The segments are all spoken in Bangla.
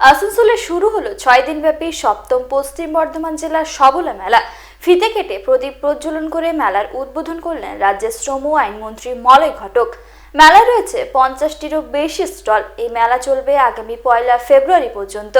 আসানসোলে শুরু হলো ছয় দিনব্যাপী সপ্তম পশ্চিম বর্ধমান জেলার সবলা মেলা। ফিতে কেটে প্রদীপ প্রজ্বলন করে মেলার উদ্বোধন করলেন রাজ্যের শ্রম ও আইনমন্ত্রী মলয় ঘটক। মেলায় রয়েছে পঞ্চাশটিরও বেশি স্টল। এই মেলা চলবে আগামী পয়লা ফেব্রুয়ারি পর্যন্ত।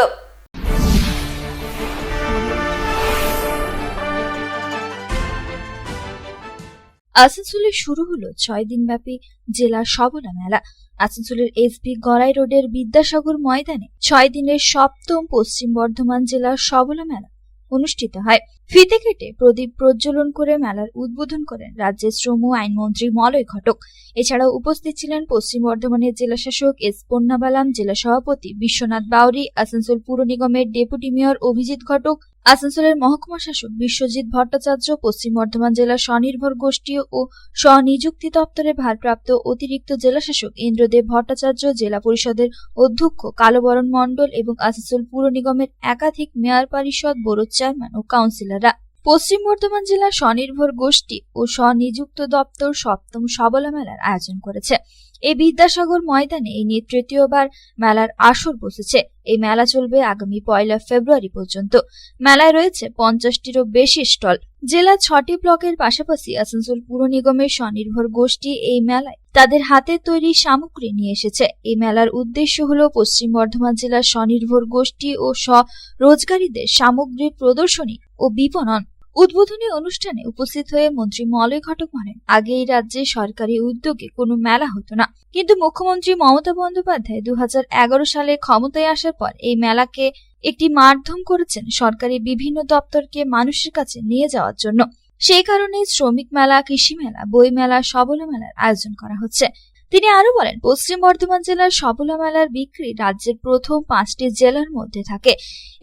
আসানসোলে শুরু হলো ছয় দিনব্যাপী জেলা সবলা মেলা। আসানসোলের এসবি গড়াই রোডের বিদ্যাসাগর ময়দানে ছয় দিনের সপ্তম পশ্চিম বর্ধমান জেলার সবলা মেলা অনুষ্ঠিত হয়। ফিতে কেটে প্রদীপ প্রজ্বলন করে মেলার উদ্বোধন করেন রাজ্যের শ্রম ও আইনমন্ত্রী মলয় ঘটক। এছাড়াও উপস্থিত ছিলেন পশ্চিম বর্ধমানের জেলাশাসক এস পন্নাবালাম, জেলা সভাপতি বিশ্বনাথ বাউরি, আসানসোল পুর নিগমের ডেপুটি মেয়র অভিজিৎ ঘটক আসানসোলের মহকুমা শাসক বিশ্বজিৎ ভট্টাচার্য, পশ্চিম বর্ধমান জেলা স্বনির্ভর গোষ্ঠী ও স্বনিযুক্তি দপ্তরের ভারপ্রাপ্ত অতিরিক্ত জেলাশাসক ইন্দ্রদেব ভট্টাচার্য, জেলা পরিষদের অধ্যক্ষ কালোবরণ মণ্ডল এবং আসানসোল পুর নিগমের একাধিক মেয়র পরিষদ বোর্ড চেয়ারম্যান ও কাউন্সিলররা। পশ্চিম বর্ধমান জেলা স্বনির্ভর গোষ্ঠী ও স্বনিযুক্ত দপ্তর সপ্তম সবলা মেলার আয়োজন করেছে। এই বিদ্যাসাগর ময়দানে এই নিয়ে তৃতীয়বার মেলার আসর বসেছে। এই মেলা চলবে আগামী পয়লা ফেব্রুয়ারি পর্যন্ত। মেলায় রয়েছে পঞ্চাশটিরও বেশি স্টল। জেলা ছটি ব্লকের পাশাপাশি আসানসোল পুর নিগমের স্বনির্ভর গোষ্ঠী এই মেলায় তাদের হাতের তৈরি সামগ্রী নিয়ে এসেছে। এই মেলার উদ্দেশ্য হল পশ্চিম বর্ধমান জেলার স্বনির্ভর গোষ্ঠী ও স্বরোজগারীদের সামগ্রীর প্রদর্শনী ও বিপণন। উদ্বোধনী অনুষ্ঠানে উপস্থিত হয়ে মন্ত্রী মলয় ঘটক বলেন আগে এই রাজ্যে সরকারি উদ্যোগে কোনো মেলা হতো না। কিন্তু মুখ্যমন্ত্রী মমতা বন্দ্যোপাধ্যায় দু হাজার এগারো সালে ক্ষমতায় আসার পর এই মেলাকে একটি মাধ্যম করেছেন সরকারি বিভিন্ন দপ্তরকে মানুষের কাছে নিয়ে যাওয়ার জন্য। সেই কারণে শ্রমিক মেলা, কৃষি মেলা, বই মেলা, সবলা মেলার আয়োজন করা হচ্ছে। তিনি আরও বলেন, পশ্চিম বর্ধমান জেলার সবলা মেলার বিক্রি রাজ্যের প্রথম পাঁচটি জেলার মধ্যে থাকে।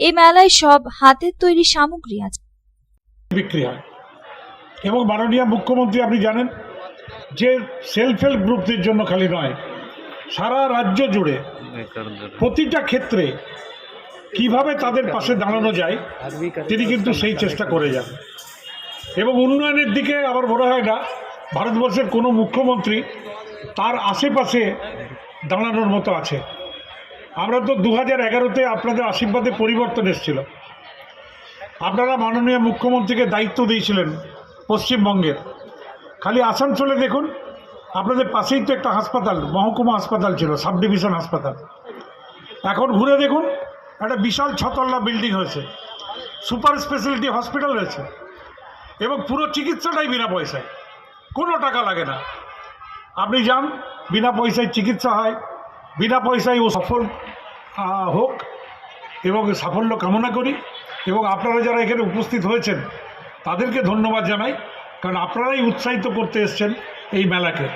এই মেলায় সব হাতের তৈরি সামগ্রী আছে বিক্রি হয়। এবং মাননীয় মুখ্যমন্ত্রী, আপনি জানেন যে সেলফ হেল্প গ্রুপদের জন্য খালি নয়, সারা রাজ্য জুড়ে প্রতিটা ক্ষেত্রে কীভাবে তাদের পাশে দাঁড়ানো যায়, তিনি কিন্তু সেই চেষ্টা করে যান। এবং উন্নয়নের দিকে আমার মনে হয় না ভারতবর্ষের কোনো মুখ্যমন্ত্রী তার আশেপাশে দাঁড়ানোর মতো আছে। আমরা তো দু হাজার এগারোতে আপনাদের আশীর্বাদে পরিবর্তন এসেছিল। আপনারা মাননীয় মুখ্যমন্ত্রীকে দায়িত্ব দিয়েছিলেন পশ্চিমবঙ্গের খালি আসানসোলে দেখুন, আপনাদের পাশেই তো একটা হাসপাতাল, মহকুমা হাসপাতাল ছিল সাব ডিভিশন হাসপাতাল। এখন ঘুরে দেখুন, একটা বিশাল ছতল্লা বিল্ডিং হয়েছে। সুপার স্পেশালিটি হসপিটাল হয়েছে এবং পুরো চিকিৎসাটাই বিনা পয়সায়। কোনো টাকা লাগে না। আপনি যান, বিনা পয়সায় চিকিৎসা হয়, বিনা পয়সায় ও সফল হোক এবং সাফল্য কামনা করি। এবং আপনারা যারা এখানে উপস্থিত হয়েছেন, তাদেরকে ধন্যবাদ জানাই, কারণ আপনারাই উৎসাহিত করতে এসছেন এই মেলাকে।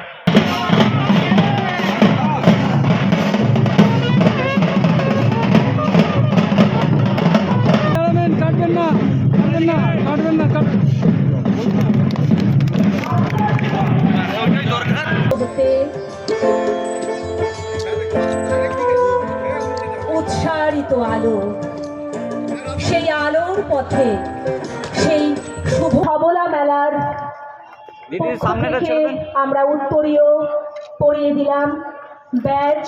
দাঁড়াবেন কাটবেন পথে সেই শুভ সবলা মেলার আমরা উত্তরীয় পরিয়ে দিলাম ব্যাজ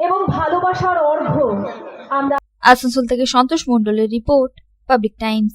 এবং ভালোবাসার অর্ঘ আমরা আসানসোল থেকে সন্তোষ মণ্ডলের রিপোর্ট পাবলিক টাইমস।